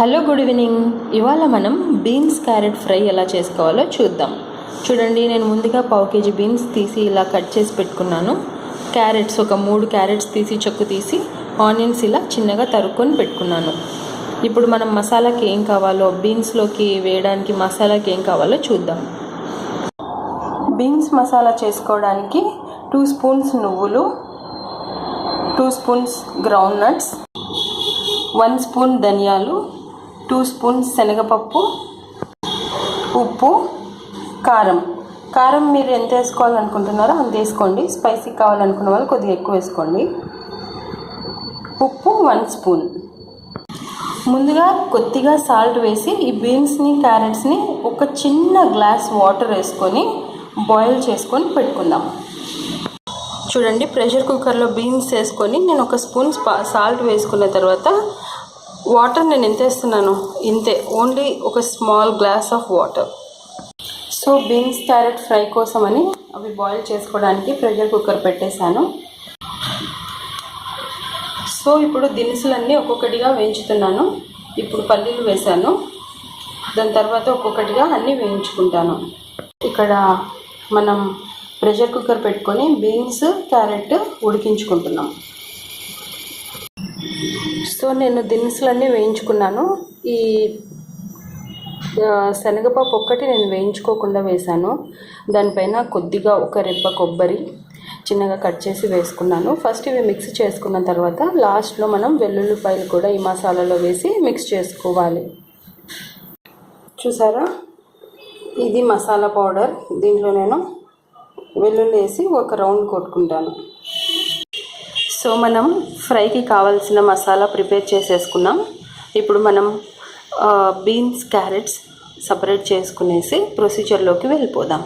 Hello good evening. ఇవాళ మనం beans carrot fry ఎలా చేసుకోవాలో చూద్దాం. చూడండి నేను ముందుగా పావు కేజీ బీన్స్ తీసి ఇలా కట్ చేసి పెట్టుకున్నాను. క్యారెట్స్ ఒక మూడు క్యారెట్స్ తీసి చెక్కు తీసి ఆనియన్స్ ఇలా చిన్నగా తరుక్కొని పెట్టుకున్నాను. ఇప్పుడు మనం మసాలాకి ఏం కావాలో బీన్స్లోకి వేయడానికి మసాలాకి ఏం కావాలో చూద్దాం. బీన్స్ మసాలా చేసుకోవడానికి టూ స్పూన్స్ నువ్వులు two spoons ground nuts one spoon ధనియాలు టూ స్పూన్స్ శనగపప్పు ఉప్పు కారం. కారం మీరు ఎంత వేసుకోవాలనుకుంటున్నారో అంత వేసుకోండి. స్పైసీ కావాలనుకున్న వాళ్ళు కొద్దిగా ఎక్కువ వేసుకోండి. ఉప్పు వన్ స్పూన్. ముందుగా కొద్దిగా సాల్ట్ వేసి ఈ బీన్స్ని క్యారెట్స్ని ఒక చిన్న గ్లాస్ వాటర్ వేసుకొని బాయిల్ చేసుకొని పెట్టుకుందాం. చూడండి ప్రెషర్ కుక్కర్లో బీన్స్ వేసుకొని నేను ఒక స్పూన్ సాల్ట్ వేసుకున్న తర్వాత వాటర్ నేను ఎంత వేస్తున్నాను? ఇంతే. ఓన్లీ ఒక small glass of water. So beans carrot fry కోసమని అవి బాయిల్ చేసుకోవడానికి ప్రెషర్ కుక్కర్ పెట్టేశాను. సో ఇప్పుడు దినుసులన్నీ ఒక్కొక్కటిగా వేయించుతున్నాను. ఇప్పుడు పల్లీలు వేశాను. దాని తర్వాత ఒక్కొక్కటిగా అన్నీ వేయించుకుంటాను. ఇక్కడ మనం ప్రెషర్ కుక్కర్ పెట్టుకొని బీన్స్ క్యారెట్ ఉడికించుకుంటున్నాం. సో నేను దినుసులన్నీ వేయించుకున్నాను. ఈ శనగపప్పు ఒక్కటి నేను వేయించుకోకుండా వేశాను. దానిపైన కొద్దిగా ఒక రెబ్బ కొబ్బరి చిన్నగా కట్ చేసి వేసుకున్నాను. ఫస్ట్ ఇవి మిక్స్ చేసుకున్న తర్వాత లాస్ట్లో మనం వెల్లుల్లిపాయలు కూడా ఈ మసాలాలో వేసి మిక్స్ చేసుకోవాలి. చూసారా? ఇది మసాలా పౌడర్. దీంట్లో నేను వెల్లుల్లి వేసి ఒక రౌండ్ కొట్టుకుంటాను. సో మనం ఫ్రైకి కావాల్సిన మసాలా ప్రిపేర్ చేసేసుకున్నాం. ఇప్పుడు మనం బీన్స్ క్యారెట్స్ సపరేట్ చేసుకునేసి ప్రొసీజర్లోకి వెళ్ళిపోదాం.